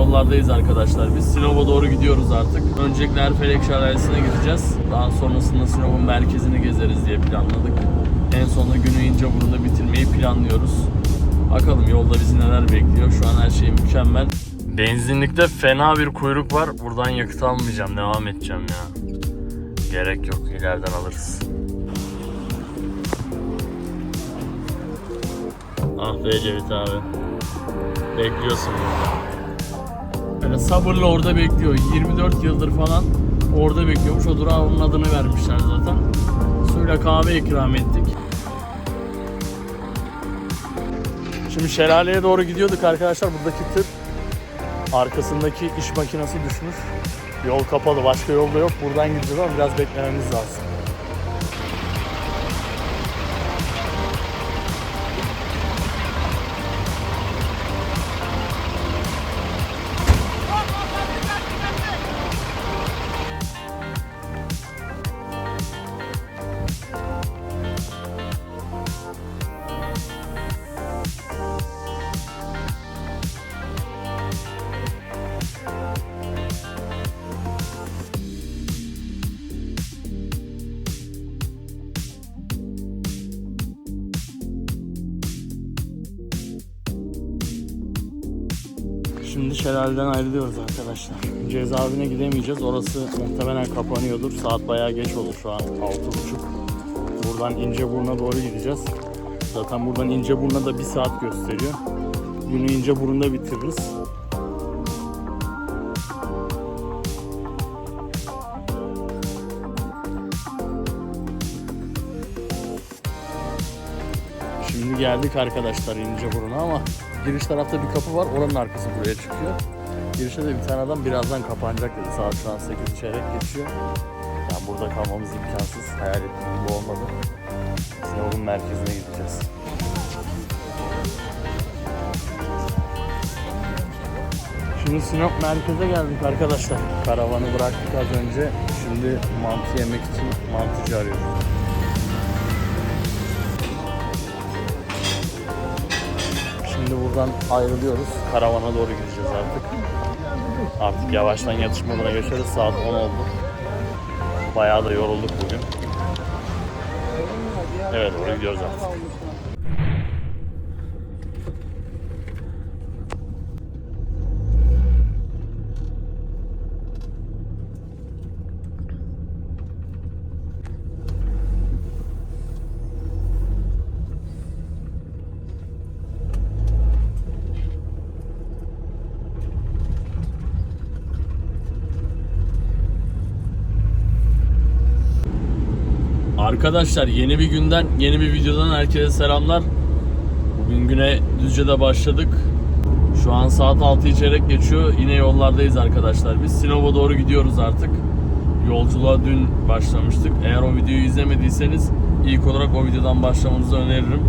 yollardayız arkadaşlar. Biz Sinop'a doğru gidiyoruz artık. Öncelikle Erfelek Şelalesi'ne gideceğiz. Daha sonrasında Sinop'un merkezini gezeriz diye planladık. En sonunda günü İnceburnu'da bitirmeyi planlıyoruz. Bakalım yolda bizi neler bekliyor. Şu an her şey mükemmel. Benzinlikte fena bir kuyruk var. Buradan yakıt almayacağım. Devam edeceğim ya. Gerek yok. ileriden alırız. Ah be Cevit abi. Bekliyorsun burada. Böyle sabırla orada bekliyor. 24 yıldır falan orada bekliyormuş. O durağa adını vermişler zaten. Suyla kahve ikram ettik. Şimdi şelaleye doğru gidiyorduk arkadaşlar. Buradaki tır arkasındaki iş makinesi düşmüş. Yol kapalı. Başka yolda yok. Buradan gideceğiz ama biraz beklememiz lazım. Şelaleden ayrılıyoruz arkadaşlar. Cezaevine gidemeyeceğiz. Orası muhtemelen kapanıyordur. Saat bayağı geç olur şu an. 6.30. Buradan İnceburnu'na doğru gideceğiz. Zaten buradan İnceburnu'na da bir saat gösteriyor. Günü İnceburnu'nda bitiririz. Şimdi geldik arkadaşlar İnceburnu'na ama giriş tarafta bir kapı var. Oranın arkası buraya çıkıyor. Girişte de bir tane adam birazdan kapanacak dedi. Saat şu an 8 çeyrek geçiyor. Yani burada kalmamız imkansız. Hayal ettiğim gibi olmadı. Sinop'un merkezine gideceğiz. Şimdi Sinop merkeze geldik arkadaşlar. Karavanı bıraktık az önce. Şimdi mantı yemek için mantıcı arıyoruz. Şimdi buradan ayrılıyoruz. Karavana doğru gideceğiz artık. Artık yavaştan yatış moduna geçeriz. Saat 10 oldu. Bayağı da yorulduk bugün. Evet oraya gidiyoruz artık. Arkadaşlar yeni bir günden, yeni bir videodan herkese selamlar. Bugün güne Düzce'de başladık. Şu an saat 6 çeyrek geçiyor. Yine yollardayız arkadaşlar. Biz Sinop'a doğru gidiyoruz artık. Yolculuğa dün başlamıştık. Eğer o videoyu izlemediyseniz ilk olarak o videodan başlamanızı öneririm.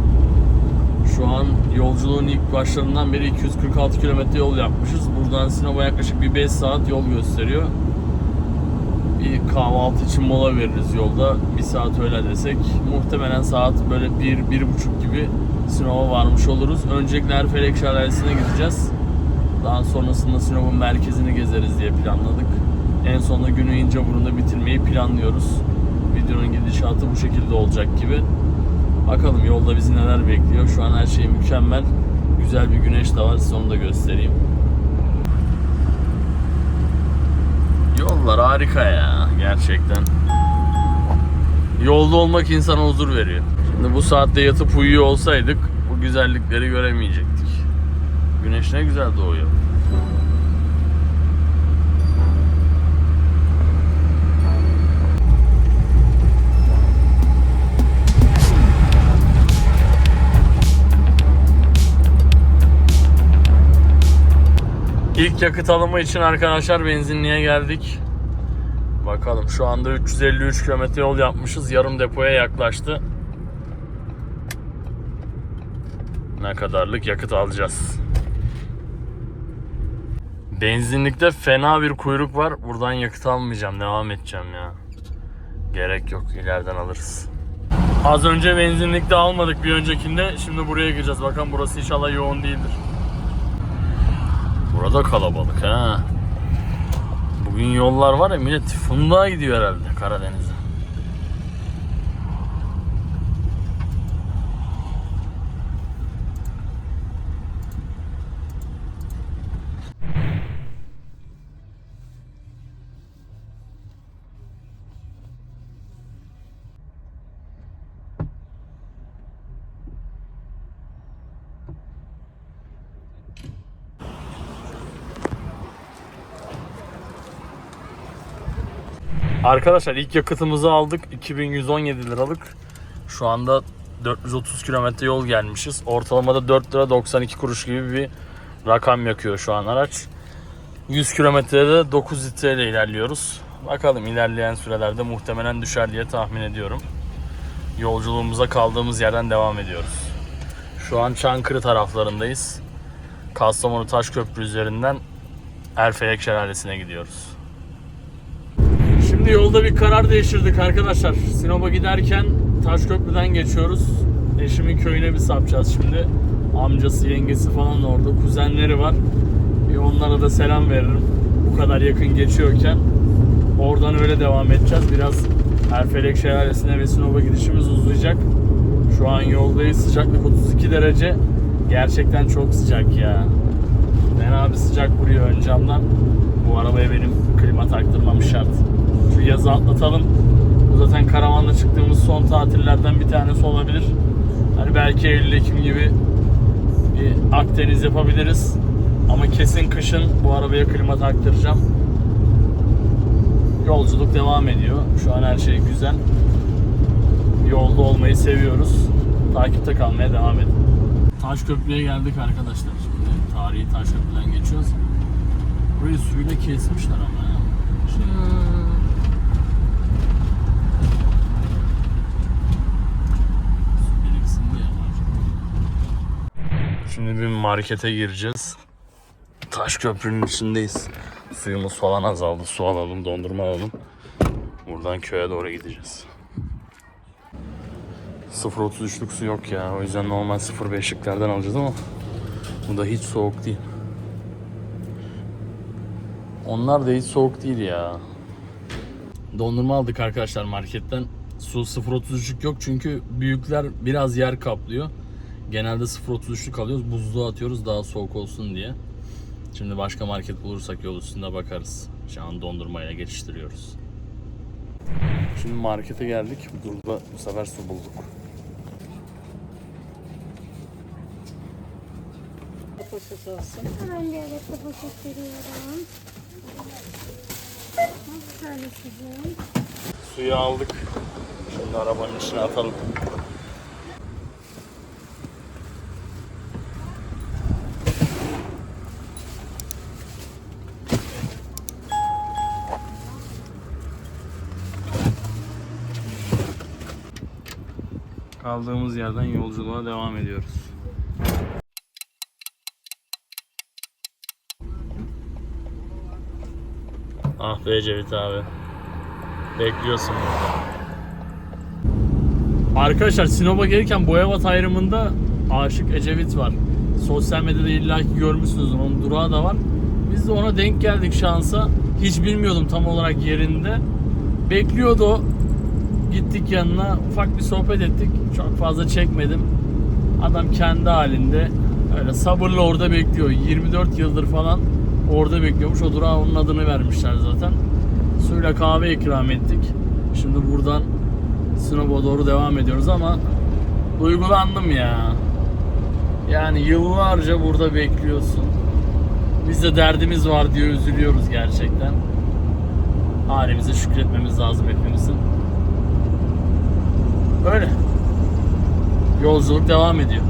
Şu an yolculuğun ilk başlarından beri 246 kilometre yol yapmışız. Buradan Sinop'a yaklaşık bir 5 saat yol gösteriyor bir kahvaltı için mola veririz yolda. Bir saat öyle desek. Muhtemelen saat böyle bir, bir buçuk gibi Sinop'a varmış oluruz. Öncelikle Erfelek Şelalesi'ne gideceğiz. Daha sonrasında Sinop'un merkezini gezeriz diye planladık. En sonunda günü İnceburnu'da bitirmeyi planlıyoruz. Videonun gidişatı bu şekilde olacak gibi. Bakalım yolda bizi neler bekliyor. Şu an her şey mükemmel. Güzel bir güneş de var. Size onu da göstereyim. Yollar harika ya gerçekten. Yolda olmak insana huzur veriyor. Şimdi bu saatte yatıp uyuyor olsaydık bu güzellikleri göremeyecektik. Güneş ne güzel doğuyor. İlk yakıt alımı için arkadaşlar benzinliğe geldik. Bakalım şu anda 353 kilometre yol yapmışız. Yarım depoya yaklaştı. Ne kadarlık yakıt alacağız. Benzinlikte fena bir kuyruk var. Buradan yakıt almayacağım. Devam edeceğim ya. Gerek yok. ileriden alırız. Az önce benzinlikte almadık bir öncekinde. Şimdi buraya gireceğiz. Bakın burası inşallah yoğun değildir. Burada kalabalık ha. Bugün yollar var ya millet Fundağa gidiyor herhalde Karadeniz'e. Arkadaşlar ilk yakıtımızı aldık. 2117 liralık. Şu anda 430 kilometre yol gelmişiz. Ortalamada 4 lira 92 kuruş gibi bir rakam yakıyor şu an araç. 100 kilometrede 9 litreyle ilerliyoruz. Bakalım ilerleyen sürelerde muhtemelen düşer diye tahmin ediyorum. Yolculuğumuza kaldığımız yerden devam ediyoruz. Şu an Çankırı taraflarındayız. Kastamonu Taşköprü üzerinden Erfelek Şelalesi'ne gidiyoruz. Şimdi yolda bir karar değiştirdik arkadaşlar. Sinop'a giderken Taşköprü'den geçiyoruz. Eşimin köyüne bir sapacağız şimdi. Amcası, yengesi falan da orada. Kuzenleri var. Bir onlara da selam veririm. Bu kadar yakın geçiyorken. Oradan öyle devam edeceğiz. Biraz Erfelek Şelalesi'ne ve Sinop'a gidişimiz uzayacak. Şu an yoldayız. Sıcaklık 32 derece. Gerçekten çok sıcak ya. Fena bir sıcak vuruyor ön camdan. Bu arabaya benim klima taktırmam şart. Şu yazı atlatalım. Bu zaten karavanla çıktığımız son tatillerden bir tanesi olabilir. Hani belki Eylül-Ekim gibi bir Akdeniz yapabiliriz. Ama kesin kışın bu arabaya klima taktıracağım. Yolculuk devam ediyor. Şu an her şey güzel. Yolda olmayı seviyoruz. Takipte kalmaya devam edin. Taşköprü'ye geldik arkadaşlar. Şimdi tarihi Taşköprü'den geçiyoruz. Burayı suyla kesmişler ama ya. Su biriksin diye. Şimdi bir markete gireceğiz. Taşköprünün içindeyiz. Suyumuz falan azaldı. Su alalım, dondurma alalım. Buradan köye doğru gideceğiz. 0.33'lük su yok ya. O yüzden normal 0.5'liklerden alacağız ama bu da hiç soğuk değil. Onlar da hiç soğuk değil ya. Dondurma aldık arkadaşlar marketten. Su 0.33'lük yok çünkü büyükler biraz yer kaplıyor. Genelde 0.33'lük alıyoruz. Buzluğa atıyoruz daha soğuk olsun diye. Şimdi başka market bulursak yol üstünde bakarız. Şu an dondurmayla geçiştiriyoruz. Şimdi markete geldik. Burada bu sefer su bulduk. Poşet olsun. Hemen bir adet de poşet veriyorum. Tane sizin. Suyu aldık. Şimdi arabanın içine atalım. Kaldığımız yerden yolculuğa devam ediyoruz. Ah be Cevit abi. Bekliyorsun burada. Arkadaşlar Sinop'a gelirken Boyabat ayrımında Aşık Ecevit var. Sosyal medyada illaki görmüşsünüz onun durağı da var. Biz de ona denk geldik şansa. Hiç bilmiyordum tam olarak yerinde. Bekliyordu. Gittik yanına ufak bir sohbet ettik. Çok fazla çekmedim. Adam kendi halinde öyle sabırla orada bekliyor. 24 yıldır falan orada bekliyormuş. O durağa onun adını vermişler zaten. Suyla kahve ikram ettik. Şimdi buradan Sinop'a doğru devam ediyoruz ama duygulandım ya. Yani yıllarca burada bekliyorsun. Bizde derdimiz var diye üzülüyoruz gerçekten. Halimize şükretmemiz lazım hepimizin. Böyle. Yolculuk devam ediyor.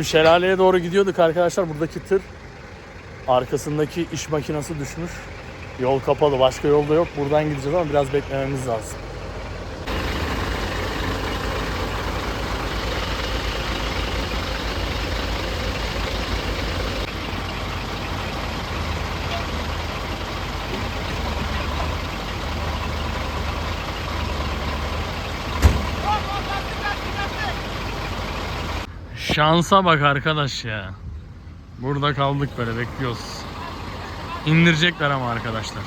Şimdi şelaleye doğru gidiyorduk arkadaşlar. Buradaki tır arkasındaki iş makinesi düşmüş. Yol kapalı. Başka yolda yok. Buradan gideceğiz ama biraz beklememiz lazım. Şansa bak arkadaş ya. Burada kaldık böyle bekliyoruz. İndirecekler ama arkadaşlar.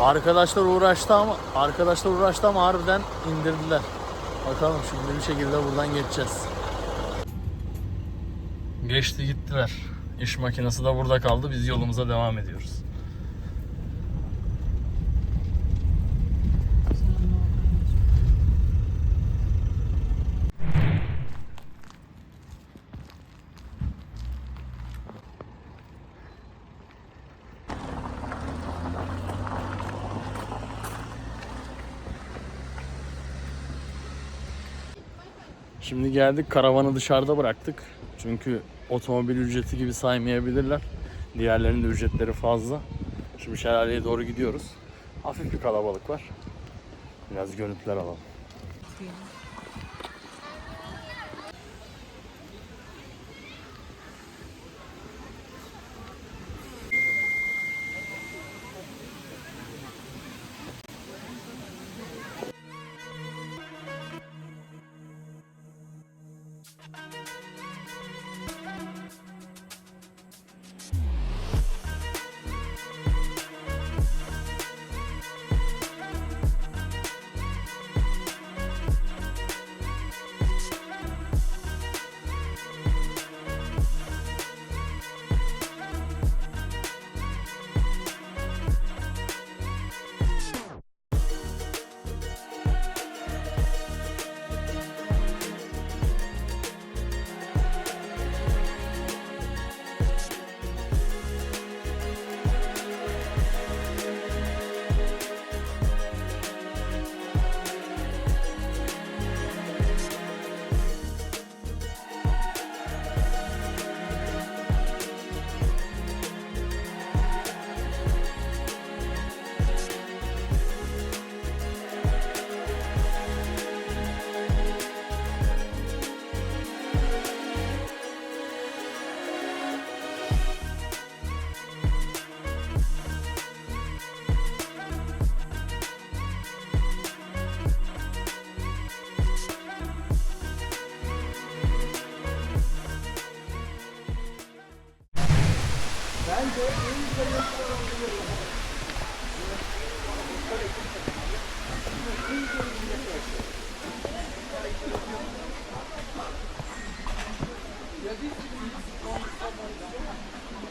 Arkadaşlar uğraştı ama arkadaşlar uğraştı ama harbiden indirdiler. Bakalım şimdi bir şekilde buradan geçeceğiz. Geçti gittiler. İş makinesi de burada kaldı. Biz yolumuza devam ediyoruz. Şimdi geldik karavanı dışarıda bıraktık. Çünkü otomobil ücreti gibi saymayabilirler. Diğerlerinin de ücretleri fazla. Şimdi şelaleye doğru gidiyoruz. Hafif bir kalabalık var. Biraz görüntüler alalım.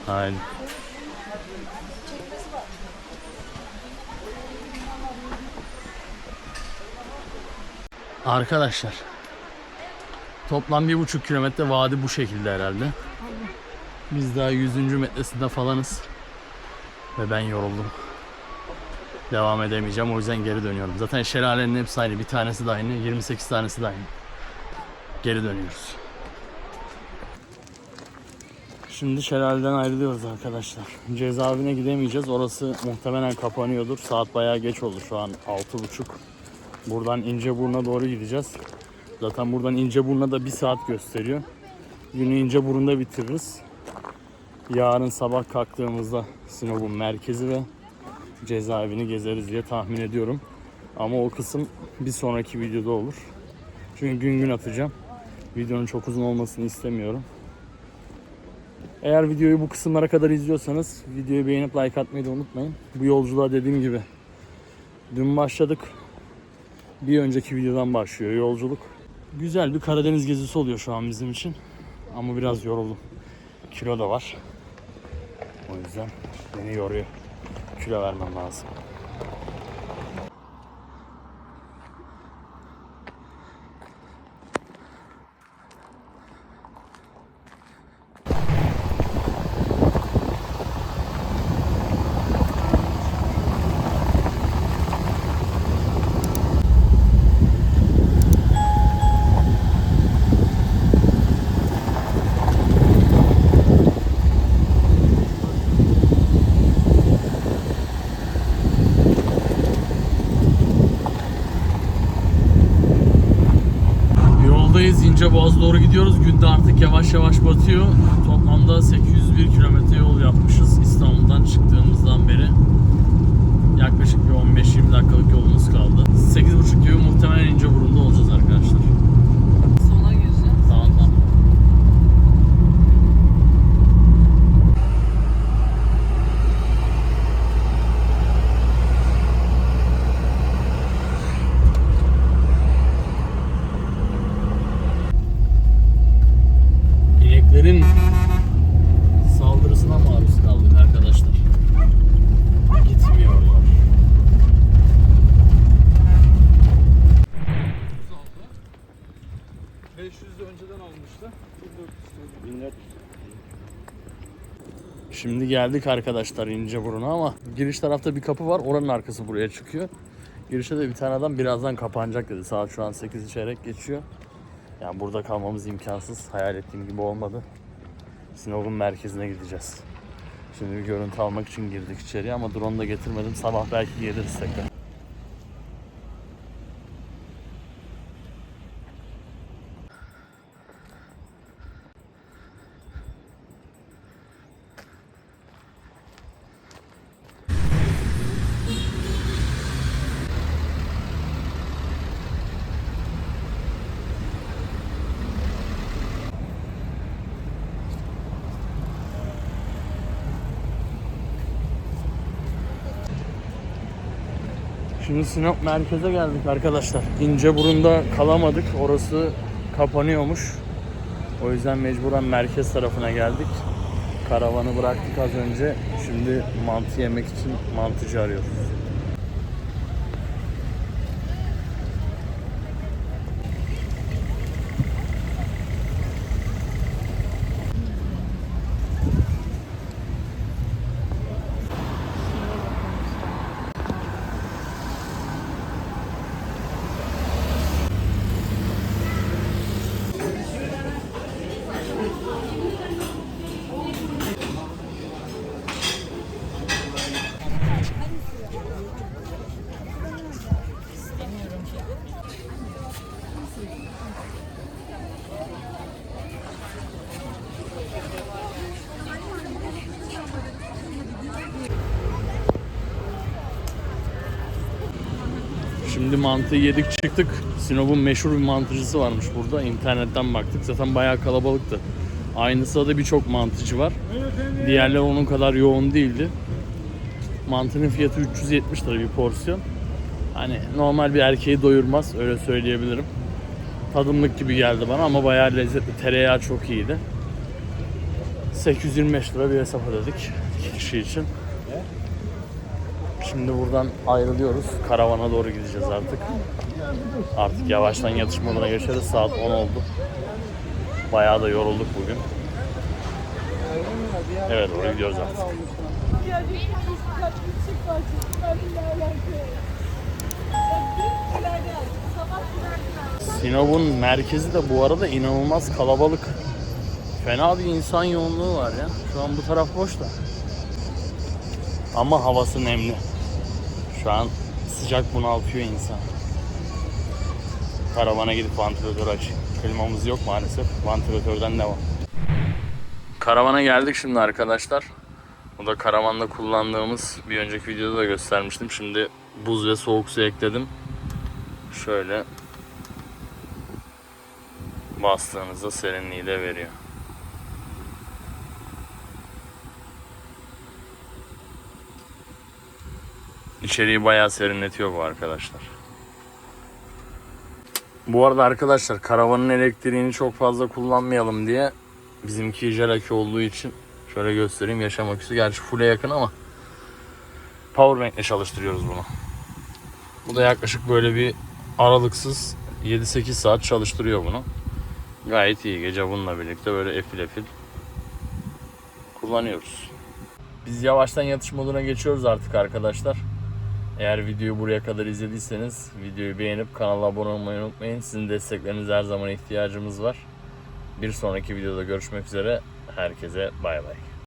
Aynen. Arkadaşlar toplam bir buçuk kilometre vadi bu şekilde herhalde. Biz daha 100. metresinde falanız ve ben yoruldum. Devam edemeyeceğim o yüzden geri dönüyorum. Zaten şelalenin hepsi aynı. Bir tanesi de aynı. 28 tanesi de aynı. Geri dönüyoruz. Şimdi şelaleden ayrılıyoruz arkadaşlar. Cezaevine gidemeyeceğiz. Orası muhtemelen kapanıyordur. Saat bayağı geç oldu şu an 6.30. Buradan İnceburnu'na doğru gideceğiz. Zaten buradan İnceburnu'na da bir saat gösteriyor. Günü İnceburnu'nda bitiririz. Yarın sabah kalktığımızda Sinop'un merkezi ve cezaevini gezeriz diye tahmin ediyorum. Ama o kısım bir sonraki videoda olur. Çünkü gün gün atacağım. Videonun çok uzun olmasını istemiyorum. Eğer videoyu bu kısımlara kadar izliyorsanız videoyu beğenip like atmayı da unutmayın. Bu yolculuğa dediğim gibi dün başladık. Bir önceki videodan başlıyor yolculuk. Güzel bir Karadeniz gezisi oluyor şu an bizim için. Ama biraz yoruldum. Kilo da var. O yüzden beni yoruyor. Kilo vermem lazım. İnce Boğaz doğru Günde artık yavaş yavaş batıyor. Toplamda 801 kilometre yol yapmışız İstanbul'dan çıktığımızdan beri. Yaklaşık bir 15-20 dakikalık yolumuz kaldı. 8.30 gibi muhtemelen İnceburun'da olacağız arkadaşlar. Geldik arkadaşlar İnceburun'a ama giriş tarafta bir kapı var. Oranın arkası buraya çıkıyor. Girişte de bir tane adam birazdan kapanacak dedi. Saat şu an 8 çeyrek geçiyor. Yani burada kalmamız imkansız. Hayal ettiğim gibi olmadı. Sinop'un merkezine gideceğiz. Şimdi bir görüntü almak için girdik içeriye ama drone da getirmedim. Sabah belki geliriz tekrar. Şimdi Sinop merkeze geldik arkadaşlar. İnceburun'da kalamadık. Orası kapanıyormuş. O yüzden mecburen merkez tarafına geldik. Karavanı bıraktık az önce. Şimdi mantı yemek için mantıcı arıyoruz. Şimdi mantıyı yedik çıktık. Sinop'un meşhur bir mantıcısı varmış burada. İnternetten baktık. Zaten bayağı kalabalıktı. Aynı sırada birçok mantıcı var. Diğerleri onun kadar yoğun değildi. Mantının fiyatı 370 lira bir porsiyon. Hani normal bir erkeği doyurmaz öyle söyleyebilirim. Tadımlık gibi geldi bana ama bayağı lezzetli. Tereyağı çok iyiydi. 825 lira bir hesap ödedik kişi için. Şimdi buradan ayrılıyoruz. Karavana doğru gideceğiz artık. Artık yavaştan yatış moduna geçeriz. Saat 10 oldu. Bayağı da yorulduk bugün. Evet doğru gidiyoruz artık. Sinop'un merkezi de bu arada inanılmaz kalabalık. Fena bir insan yoğunluğu var ya. Şu an bu taraf boş da. Ama havası nemli. Şu an sıcak bunaltıyor insan. Karavana gidip vantilatör açayım. Klimamız yok maalesef. Vantilatörden devam. Karavana geldik şimdi arkadaşlar. Bu da karavanda kullandığımız bir önceki videoda da göstermiştim. Şimdi buz ve soğuk su ekledim. Şöyle bastığınızda serinliği de veriyor. İçeriği bayağı serinletiyor bu arkadaşlar. Bu arada arkadaşlar karavanın elektriğini çok fazla kullanmayalım diye bizimki jelaki olduğu için şöyle göstereyim yaşam aküsü gerçi full'e yakın ama powerbank'le çalıştırıyoruz bunu. Bu da yaklaşık böyle bir aralıksız 7-8 saat çalıştırıyor bunu. Gayet iyi gece bununla birlikte böyle efil efil kullanıyoruz. Biz yavaştan yatış moduna geçiyoruz artık arkadaşlar. Eğer videoyu buraya kadar izlediyseniz videoyu beğenip kanala abone olmayı unutmayın. Sizin desteklerinize her zaman ihtiyacımız var. Bir sonraki videoda görüşmek üzere. Herkese bay bay.